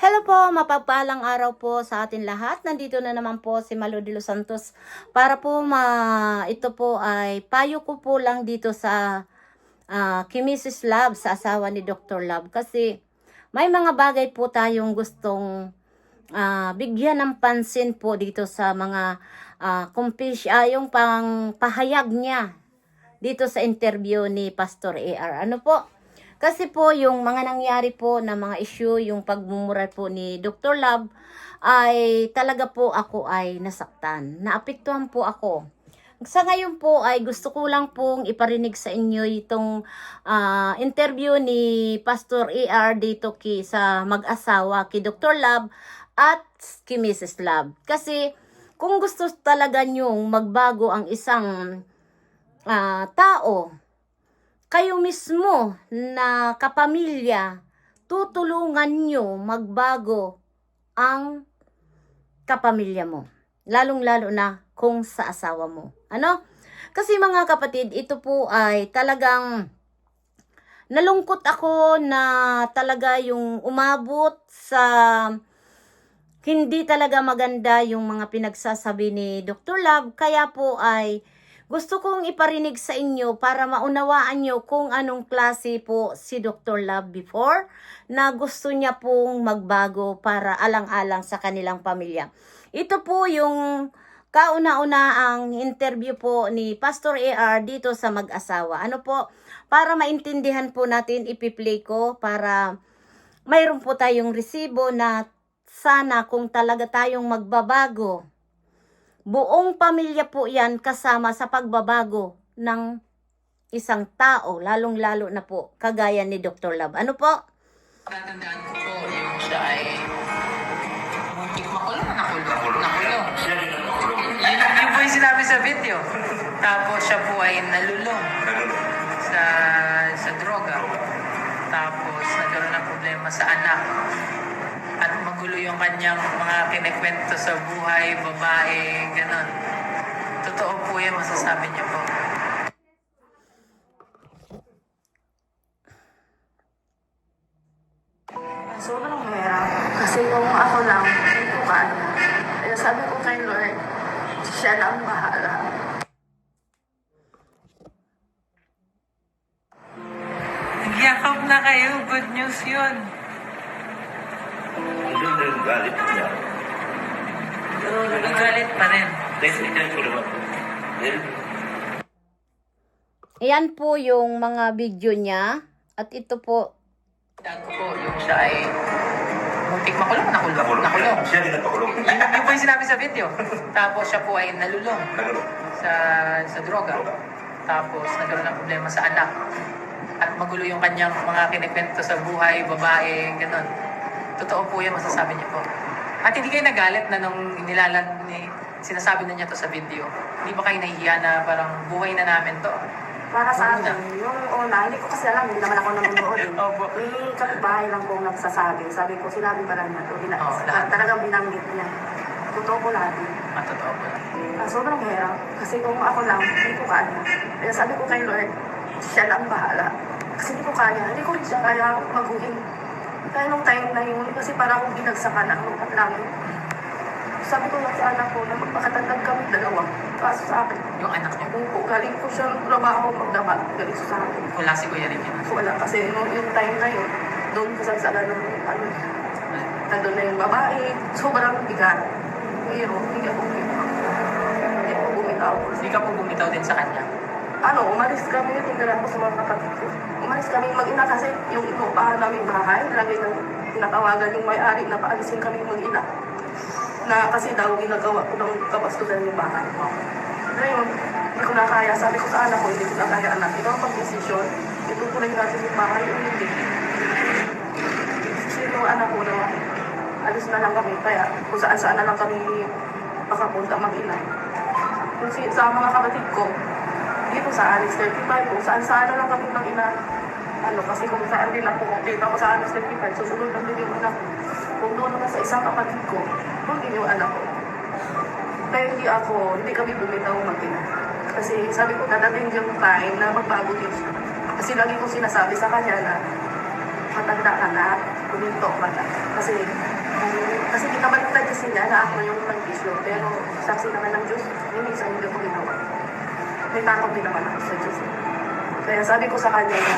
Hello po, mapagpalang araw po sa atin lahat. Nandito na naman po si Malo de los Santos para po ma ito po ay payo ko po lang dito sa uh, Kimisis Love sa asawa ni Dr. Love kasi may mga bagay po tayong gustong ah, bigyan ng pansin po dito sa mga uh, kumpish, ah, yung pang pahayag niya dito sa interview ni Pastor AR. Ano po? Kasi po yung mga nangyari po na mga issue, yung pagmumura po ni Dr. Love, ay talaga po ako ay nasaktan. Naapektuhan po ako. Sa ngayon po ay gusto ko lang pong iparinig sa inyo itong ah, interview ni Pastor AR dito ki sa mag-asawa ki Dr. Love at ki Mrs. Love. Kasi kung gusto talaga nyong magbago ang isang ah, tao, kayo mismo na kapamilya, tutulungan nyo magbago ang kapamilya mo. Lalong-lalo na kung sa asawa mo. Ano? Kasi mga kapatid, ito po ay talagang nalungkot ako na talaga yung umabot sa hindi talaga maganda yung mga pinagsasabi ni Dr. Love. Kaya po ay gusto kong iparinig sa inyo para maunawaan nyo kung anong klase po si Dr. Love before na gusto niya pong magbago para alang-alang sa kanilang pamilya. Ito po yung kauna-una ang interview po ni Pastor AR dito sa mag-asawa. Ano po? Para maintindihan po natin, ipiplay ko para mayroon po tayong resibo na sana kung talaga tayong magbabago buong pamilya po yan kasama sa pagbabago ng isang tao, lalong-lalo na po, kagaya ni Dr. Love. Ano po? Tatandaan ko po yung siya ay muntik makulong na nakulong. Nakulong. Yun, yun po yung sinabi sa video. Tapos siya po ay nalulong sa sa droga. Tapos nagkaroon ng problema sa anak. At magulo yung kanyang mga kinikwento sa buhay, babae, ganon. Totoo po yung masasabi niya po. Sobrang mahirap. Kasi kung ako lang, hindi ko kaya. Kaya sabi ko kay Lord, siya na ang bahala. Nagyakap na kayo. Good news yun. Hindi na galit niya. Pero nagagalit pa rin. Hindi ko naman. Ayan po yung mga video niya. At ito po, Tag po, yung siya ay muntik makulong, nakulong. nakulong. Nakulong. Siya din napakulong. Yun, yun po yung sinabi sa video. Tapos siya po ay nalulong Nakulong. sa sa droga. Tapos nagkaroon ng problema sa anak. At magulo yung kanyang mga kinikwento sa buhay, babae, gano'n. Totoo po yung masasabi niya po. At hindi kayo nagalit na nung inilalan ni sinasabi na niya to sa video. Hindi ba kayo nahihiya na parang buhay na namin to? Para sa Una. akin, yung una, hindi ko kasi alam, hindi naman ako nanonood. eh. Opo. Yung kapitbahay lang po nagsasabi. Sabi ko, sinabi pala niya to. Bina- Oo, lahat. talagang binanggit niya. Totoo ko lahat. eh. Ah, totoo po. Ah, sobrang mahirap. Kasi kung ako lang, hindi ko kaya. Kaya sabi ko kay Lord, siya lang bahala. Kasi hindi ko kaya. Hindi ko siya kaya maguhin. Kaya nung time na yun, kasi parang akong binagsakan ng lupat langit. Sabi ko lang sa anak ko na magpakatatag kami dalawa. Kaso sa akin, Yung anak niya. kung po galing ko siya trabaho magdaba, galing siya sa akin. Wala si Kuya rin yun. Wala kasi nung yung time na yun, doon kasagsagan ng ano, nandun na yung babae, sobrang bigat. Pero ako. Hindi ako bumitaw. Hindi ka po bumitaw din sa kanya. Ano, umalis kami, tingnan ako sa mga kapatid ko. Umalis kami mag-ina kasi yung inupahan namin bahay, lagi nang tinatawagan yung may-ari na paalisin kami mag-ina. Na kasi daw ginagawa ko ng kabastusan yung bahay. Ngayon, hindi ko na kaya. Sabi ko sa anak ko, hindi ko na kaya anak. Ikaw ang pag-desisyon, itutuloy natin yung bahay o hindi. Sino anak ko na alis na lang kami. Kaya kung saan saan na lang kami makapunta mag-ina. Kung sa mga kapatid ko, dito sa Anis 35, kung saan saan na lang kami mag ina. Ano, kasi kung saan din ako, dito ako sa Anis 35, susunod lang din yung anak ko. Kung doon naman sa isang kapatid ko, doon din yung anak ko. Kaya hindi ako, hindi kami bumitaw mag-ina. Kasi sabi ko, dadating yung time na magbago din siya. Kasi lagi ko sinasabi sa kanya na matanda ka na, kuminto man lang. Kasi, um, kasi kinabaliktad kasi niya na ako yung mag-isyo. Pero saksi naman ng Diyos, yung minsan hindi ko ginawa. May takot din naman ako sa Diyos. Kaya sabi ko sa kanya na,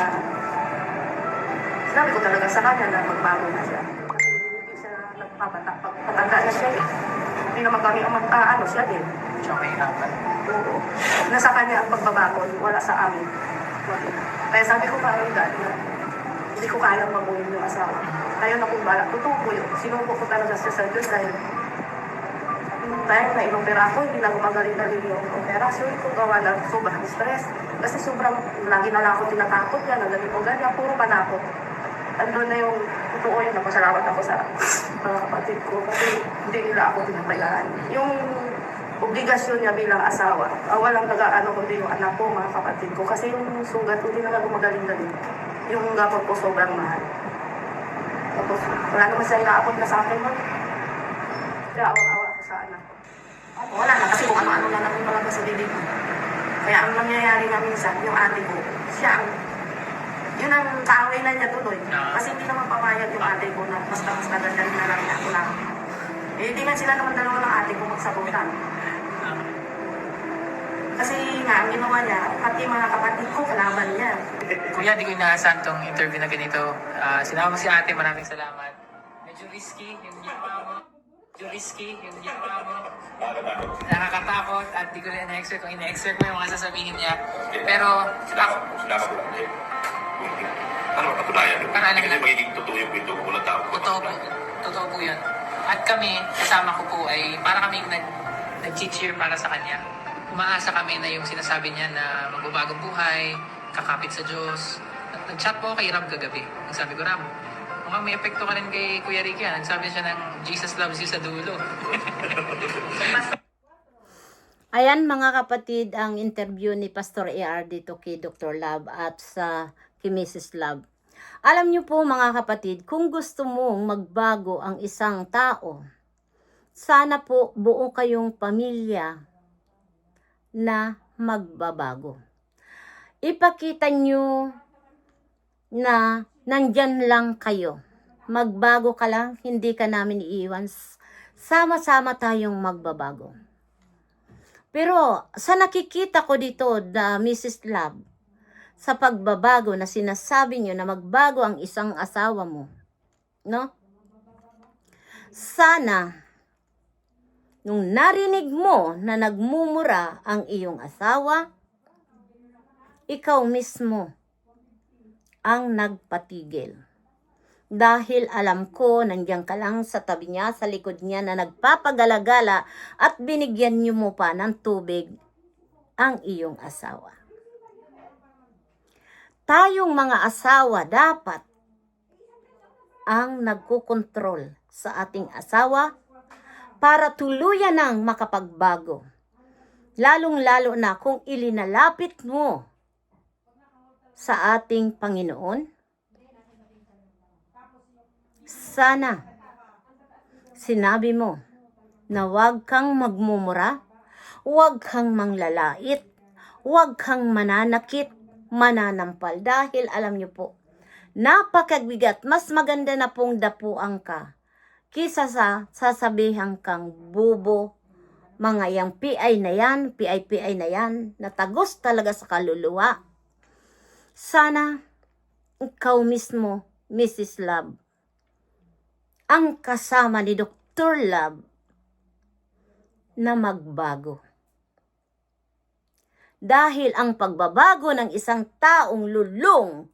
sabi ko talaga sa kanya na magbago na siya. Kasi hindi siya nagpapata. Pag patanda na siya eh. Hindi naman kami ang mag-aano siya din. Siya mahirapan. Oo. Nasa kanya ang pagbabago, wala sa amin. Kaya sabi ko parang dad na hindi ko kayang mabuhin yung asawa. Kaya na kung balak, yun. Sinuko ko talaga siya sa Diyos dahil time na inopera ako, hindi na gumagaling-galing yung operasyon ko gawa ng sobrang stress. Kasi sobrang, lagi na lang ako tinatakot niya, na ganito, ganyan, puro panakot. Andun na yung totoo yun, napasalamat ako sa mga kapatid ko kasi hindi nila ako pinabayaan. Yung obligasyon niya bilang asawa, ah, walang nag-ano kundi yung anak ko, mga kapatid ko. Kasi yung sugat, hindi na gumagaling-galing. Yung gamot ko sobrang mahal. Tapos, wala naman siya inaabot na sa akin. Kaya ako sa anak ko. Wala na, kasi kung ano-ano na namin malabas sa bibig ko. Kaya ang nangyayari na minsan, yung ate ko, siya ang yun ang kaaway na niya tuloy. Kasi hindi naman pamayag yung ate ko na basta-basta ganyan na lang ako lang. Eh, hindi nga sila naman dalawa ng ate ko magsabutan. Kasi nga, ang ginawa niya, pati mga kapatid ko, kalaban niya. Kuya, di ko inaasahan tong interview na ganito. Ah, sinama mo si ate, maraming salamat. Medyo risky yung ginawa mo. Medyo risky yung ginawa mo. Nakakatakot at di ko rin na-expect kung ina-expect mo yung mga sasabihin niya. Pero, Sinama, sinama ko lang eh. Ano mapatunayan? Para alam Hindi lang. magiging totoo yung kwento ko walang tao. totoo po, totoo po yun. At kami, kasama ko po ay para kaming nag, nag-cheer para sa kanya. Umaasa kami na yung sinasabi niya na magbabagong buhay, kakapit sa Diyos. Nag- Nag-chat po ako kay Ram kagabi. Nagsabi ko, Ram, mukhang may epekto ka rin kay Kuya Ricky. ah." Nagsabi siya ng Jesus loves you sa dulo. Ayan mga kapatid, ang interview ni Pastor AR dito kay Dr. Love at sa kay Mrs. Love. Alam niyo po mga kapatid, kung gusto mong magbago ang isang tao, sana po buo kayong pamilya na magbabago. Ipakita niyo na nandyan lang kayo. Magbago ka lang, hindi ka namin iiwan. Sama-sama tayong magbabago. Pero sa nakikita ko dito, the Mrs. Love, sa pagbabago na sinasabi nyo na magbago ang isang asawa mo, no? Sana, nung narinig mo na nagmumura ang iyong asawa, ikaw mismo ang nagpatigil. Dahil alam ko, nandiyan ka lang sa tabi niya, sa likod niya na nagpapagalagala at binigyan niyo mo pa ng tubig ang iyong asawa. Tayong mga asawa dapat ang nagkukontrol sa ating asawa para tuluyan ng makapagbago. Lalong-lalo na kung ilinalapit mo sa ating Panginoon? Sana. Sinabi mo na huwag kang magmumura, huwag kang manglalait, huwag kang mananakit, mananampal. Dahil alam niyo po, napakabigat, mas maganda na pong dapuan ka kisa sa sasabihan kang bubo, mga yang PI na yan, PI-PI na yan, natagos talaga sa kaluluwa. Sana ikaw mismo, Mrs. Love, ang kasama ni Dr. Love na magbago. Dahil ang pagbabago ng isang taong lulong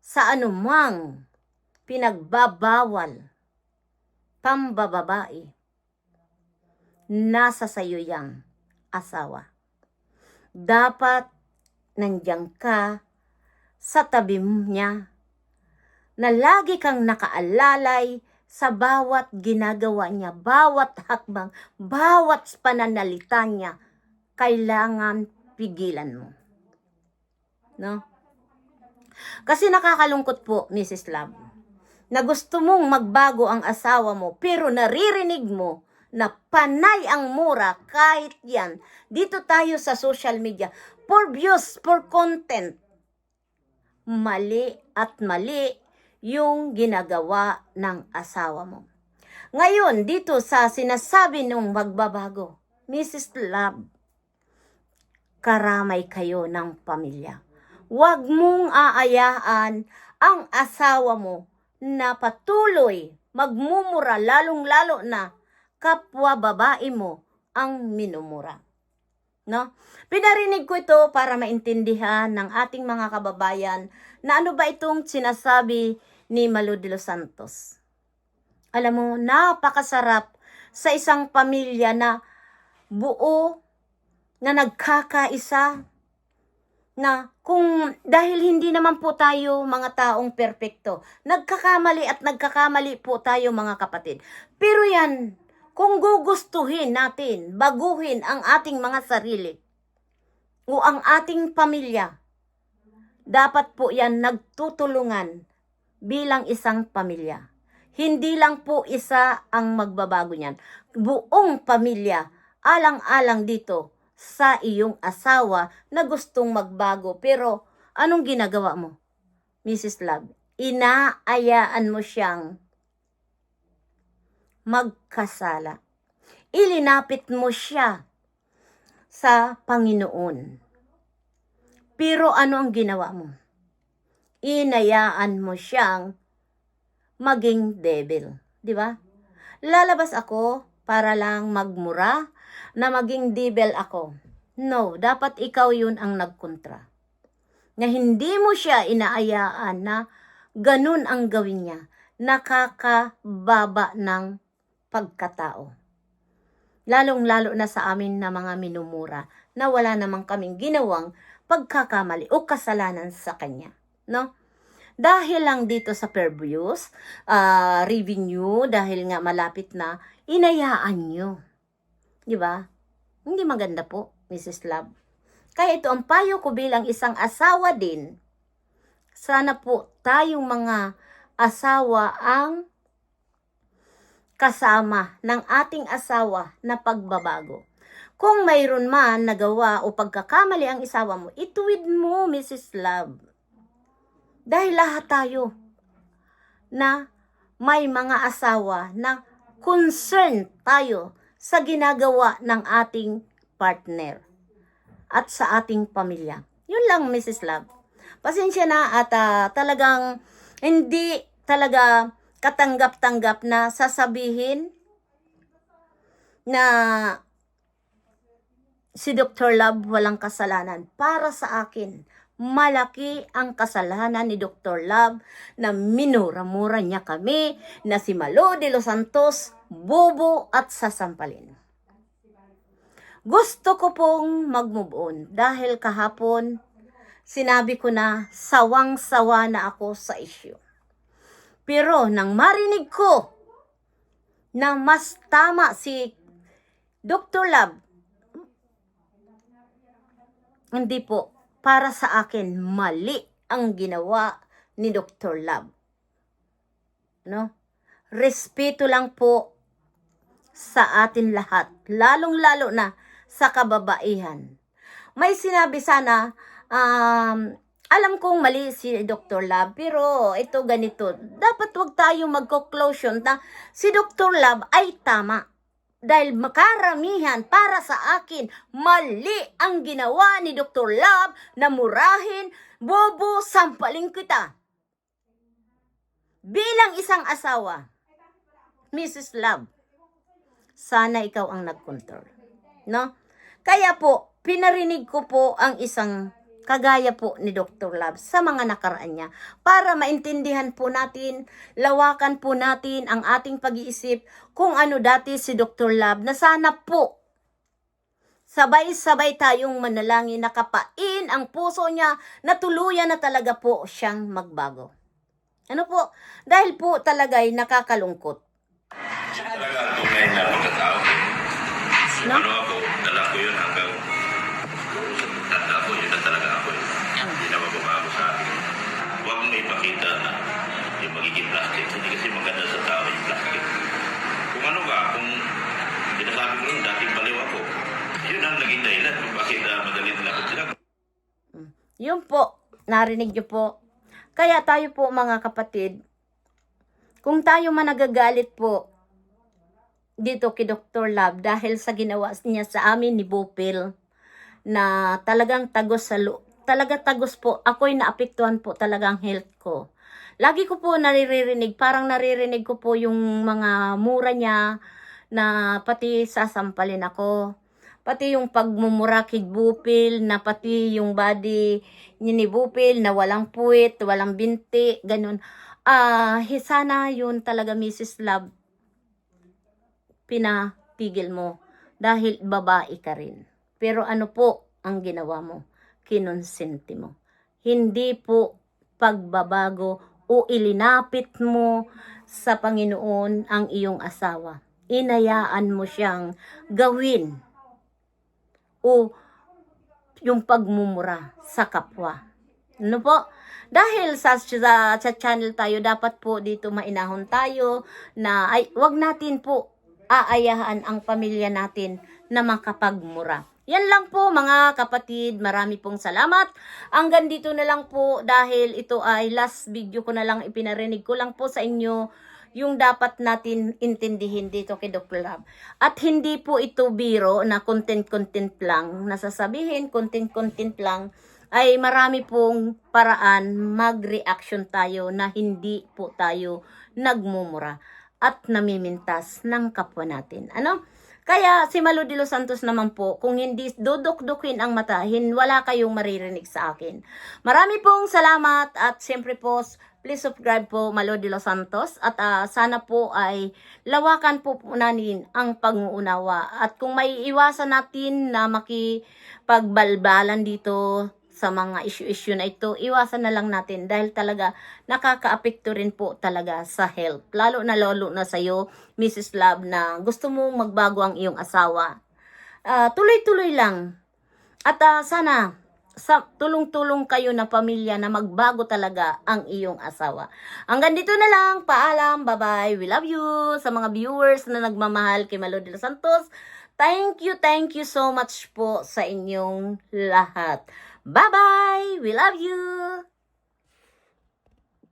sa anumang pinagbabawal, pambababae, nasa sayo yang asawa. Dapat nandiyan ka sa tabi niya na lagi kang nakaalalay sa bawat ginagawa niya, bawat hakbang, bawat pananalita niya, kailangan pigilan mo. No? Kasi nakakalungkot po, Mrs. Love, na gusto mong magbago ang asawa mo, pero naririnig mo na panay ang mura kahit yan. Dito tayo sa social media, for views, for content. Mali at mali yung ginagawa ng asawa mo. Ngayon, dito sa sinasabi nung magbabago, Mrs. Love, karamay kayo ng pamilya. Huwag mong aayaan ang asawa mo na patuloy magmumura lalong-lalo na kapwa babae mo ang minumura. No? Pinarinig ko ito para maintindihan ng ating mga kababayan na ano ba itong sinasabi ni Malu de los Santos. Alam mo, napakasarap sa isang pamilya na buo, na nagkakaisa, na kung dahil hindi naman po tayo mga taong perpekto, nagkakamali at nagkakamali po tayo mga kapatid. Pero yan, kung gugustuhin natin, baguhin ang ating mga sarili o ang ating pamilya, dapat po yan nagtutulungan bilang isang pamilya. Hindi lang po isa ang magbabago niyan. Buong pamilya, alang-alang dito sa iyong asawa na gustong magbago. Pero anong ginagawa mo, Mrs. Love? Inaayaan mo siyang magkasala. Ilinapit mo siya sa Panginoon. Pero ano ang ginawa mo? Inayaan mo siyang maging devil. Di ba? Lalabas ako para lang magmura na maging devil ako. No, dapat ikaw yun ang nagkontra. Na hindi mo siya inaayaan na ganun ang gawin niya. Nakakababa ng pagkatao. Lalong-lalo na sa amin na mga minumura na wala namang kaming ginawang pagkakamali o kasalanan sa kanya. No? Dahil lang dito sa pervious, ah, revenue, dahil nga malapit na, inayaan nyo. Di ba? Hindi maganda po, Mrs. Love. Kaya ito ang payo ko bilang isang asawa din. Sana po tayong mga asawa ang kasama ng ating asawa na pagbabago. Kung mayroon man nagawa o pagkakamali ang isawa mo, ituwid mo, Mrs. Love. Dahil lahat tayo na may mga asawa na concern tayo sa ginagawa ng ating partner at sa ating pamilya. Yun lang, Mrs. Love. Pasensya na at ah, talagang hindi talaga katanggap-tanggap na sasabihin na si Dr. Love walang kasalanan. Para sa akin, malaki ang kasalanan ni Dr. Love na minura-mura niya kami na si Malo de los Santos, bobo at sasampalin. Gusto ko pong mag-move on dahil kahapon sinabi ko na sawang-sawa na ako sa issue. Pero nang marinig ko na mas tama si Dr. Love, hindi po, para sa akin, mali ang ginawa ni Dr. Love. No? Respeto lang po sa atin lahat, lalong-lalo na sa kababaihan. May sinabi sana, um, alam kong mali si Dr. Love, pero ito ganito, dapat wag tayo magko-closure na si Dr. Love ay tama. Dahil makaramihan para sa akin, mali ang ginawa ni Dr. Love na murahin, bobo, sampaling kita. Bilang isang asawa, Mrs. Love, sana ikaw ang nag-control. No? Kaya po, pinarinig ko po ang isang kagaya po ni Dr. Love sa mga nakaraan niya para maintindihan po natin, lawakan po natin ang ating pag-iisip kung ano dati si Dr. Love na sana po sabay-sabay tayong manalangin na kapain ang puso niya na tuluyan na talaga po siyang magbago. Ano po? Dahil po talaga'y nakakalungkot. Siya talaga tunay na pagkatao. Kung No? ano plastic. Hindi kasi maganda sa tao yung plastic. Kung ano ka, kung sinasabi ko nun, dating baliw ako. Yun ang naging dahilan kung bakit uh, madali nila ako sila. Yun po, narinig niyo po. Kaya tayo po mga kapatid, kung tayo man nagagalit po dito kay Dr. Love dahil sa ginawa niya sa amin ni Bopil na talagang tagos sa lo- talaga tagos po ako'y naapektuhan po talagang health ko lagi ko po naririnig parang naririnig ko po yung mga mura niya na pati sasampalin ako pati yung pagmumura kay Bupil na pati yung body niya ni Bupil na walang puwit, walang binti, ganun. Ah, hi- sana yun talaga Mrs. Love pinapigil mo dahil babae ka rin. Pero ano po ang ginawa mo? Kinonsente mo. Hindi po pagbabago o ilinapit mo sa Panginoon ang iyong asawa. Inayaan mo siyang gawin o yung pagmumura sa kapwa. Ano po? Dahil sa, sa, sa channel tayo, dapat po dito mainahon tayo na ay, wag natin po aayahan ang pamilya natin na makapagmura. Yan lang po mga kapatid, marami pong salamat. Hanggang dito na lang po dahil ito ay last video ko na lang ipinarinig ko lang po sa inyo yung dapat natin intindihin dito kay Dr. Lab. At hindi po ito biro na content-content lang. Nasasabihin, content-content lang ay marami pong paraan mag-reaction tayo na hindi po tayo nagmumura at namimintas ng kapwa natin. Ano? Kaya si Malu de los Santos naman po, kung hindi dudok-dukin ang matahin, wala kayong maririnig sa akin. Marami pong salamat at siyempre po, please subscribe po Malu de los Santos at ah, sana po ay lawakan po po natin ang pag-uunawa. At kung may iwasan natin na makipagbalbalan dito sa mga issue-issue na ito, iwasan na lang natin dahil talaga nakaka-apekto rin po talaga sa health. Lalo na lalo na sa'yo, Mrs. Love, na gusto mo magbago ang iyong asawa. Ah, tuloy-tuloy lang. At ah, sana, sa tulong-tulong kayo na pamilya na magbago talaga ang iyong asawa. Hanggang dito na lang. Paalam. Bye-bye. We love you. Sa mga viewers na nagmamahal kay Malo de los Santos, thank you, thank you so much po sa inyong lahat. Bye-bye! We love you!